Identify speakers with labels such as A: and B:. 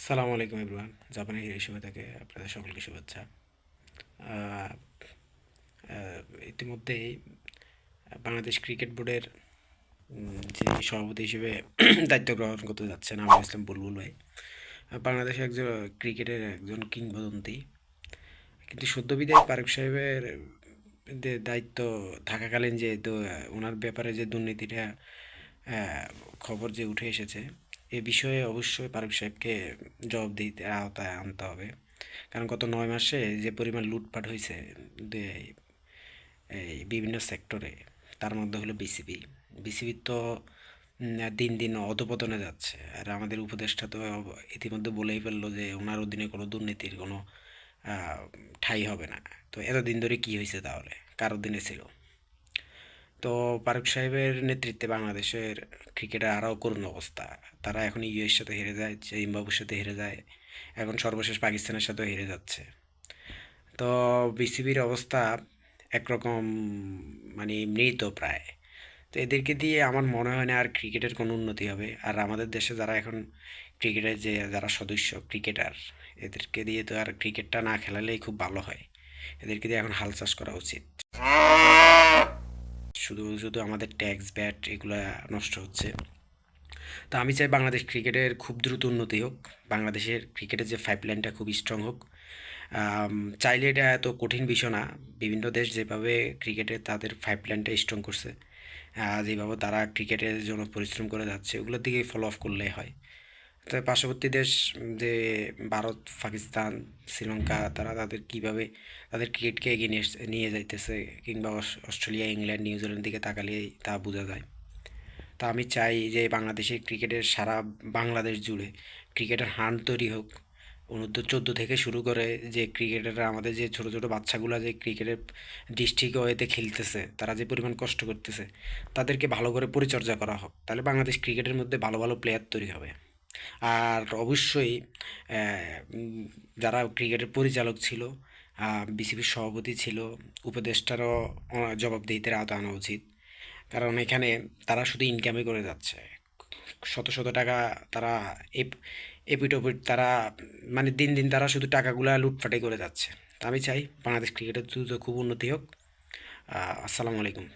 A: সালামু আলাইকুম এভরিওয়ান। জাপানি হিরো হিসেবে থেকে আপনাদের সকলকে শুভেচ্ছা। ইতিমধ্যেই বাংলাদেশ ক্রিকেট বোর্ডের যে সভাপতি হিসেবে দায়িত্ব গ্রহণ করতে যাচ্ছেন আমির ইসলাম বুলবুল ভাই আহ, বাংলাদেশে একজন ক্রিকেটের একজন কিংবদন্তি। কিন্তু সদ্য বিদায় পারুক সাহেবের দায়িত্ব থাকাকালীন যে ওনার ব্যাপারে যে দুর্নীতিটা খবর যে উঠে এসেছে এ বিষয়ে অবশ্যই পারুক সাহেবকে জবাবদিহিতে আওতায় আনতে হবে। কারণ গত নয় মাসে যে পরিমাণ লুটপাট হয়েছে এই বিভিন্ন সেক্টরে, তার মধ্যে হলো বিসিবি বিসিবি তো দিন দিন অধপতনে যাচ্ছে। আর আমাদের উপদেষ্টা তো ইতিমধ্যে বলেই ফেলল যে ওনার অধীনে কোনো দুর্নীতির কোনো ঠাঁই হবে না। তো এতদিন ধরে কি হয়েছে তাহলে? কার অধীনে ছিল? তো ফারুক সাহেবের নেতৃত্বে বাংলাদেশের ক্রিকেটের আরও করুণ অবস্থা। তারা এখন ইউএর সাথে হেরে যায় জিম্বাবুর সাথে হেরে যায়, এখন সর্বশেষ পাকিস্তানের সাথেও হেরে যাচ্ছে। তো বিসিবির অবস্থা একরকম মানে মৃত প্রায়। তো এদেরকে দিয়ে আমার মনে হয় না আর ক্রিকেটের কোনো উন্নতি হবে। আর আমাদের দেশে যারা এখন ক্রিকেটের যে, যারা সদস্য ক্রিকেটার, এদেরকে দিয়ে তো আর ক্রিকেটটা না খেলালেই খুব ভালো হয়। এদেরকে দিয়ে এখন হাল চাষ করা উচিত। শুধু শুধু আমাদের ট্যাক্স ব্যাট এগুলো নষ্ট হচ্ছে। তো আমি চাই বাংলাদেশ ক্রিকেটের খুব দ্রুত উন্নতি হোক। বাংলাদেশের ক্রিকেটের যে পাইপলাইনটা খুব স্ট্রং হোক। চাইলে এটা এত কঠিন বিষয় না। বিভিন্ন দেশ যেভাবে ক্রিকেটে তাদের পাইপলাইনটা স্ট্রং করছে যেভাবে তারা ক্রিকেটের জন্য পরিশ্রম করে যাচ্ছে, ওগুলোর দিকে ফলো আপ করলে হয়। পার্শ্ববর্তী দেশ, যে ভারত, পাকিস্তান, শ্রীলঙ্কা, তারা তাদের কীভাবে তাদের ক্রিকেটকে এগিয়ে নিয়ে নিয়ে যাইতেছে কিংবা অস্ট্রেলিয়া, ইংল্যান্ড, নিউজিল্যান্ড দিকে তাকালেই তা বোঝা যায়। তা আমি চাই যে বাংলাদেশে ক্রিকেটের সারা বাংলাদেশ জুড়ে ক্রিকেটের হান্ট তৈরি হোক। অনূর্ধ্ব চোদ্দ থেকে শুরু করে যে ক্রিকেটাররা আমাদের যে ছোটো ছোটো বাচ্চাগুলো যে ক্রিকেটের ডিস্ট্রিক্ট ওয়েতে খেলতেছে, তারা যে পরিমাণ কষ্ট করতেছে, তাদেরকে ভালো করে পরিচর্যা করা হোক। তাহলে বাংলাদেশ ক্রিকেটের মধ্যে ভালো ভালো প্লেয়ার তৈরি হবে। আর অবশ্যই যারা ক্রিকেটের পরিচালক ছিল বিসিবির সভাপতি ছিল উপদেষ্টারও আহ, জবাবদিহিতার আওতা আনা উচিত। কারণ এখানে তারা শুধু ইনকামই করে যাচ্ছে। শত শত টাকা তারা এপ এপিট ওপিট তারা মানে দিন দিন তারা শুধু টাকাগুলা লুটপাটে করে যাচ্ছে। তা আমি চাই বাংলাদেশ ক্রিকেটের দ্রুত খুব উন্নতি হোক। আসসালামু আলাইকুম।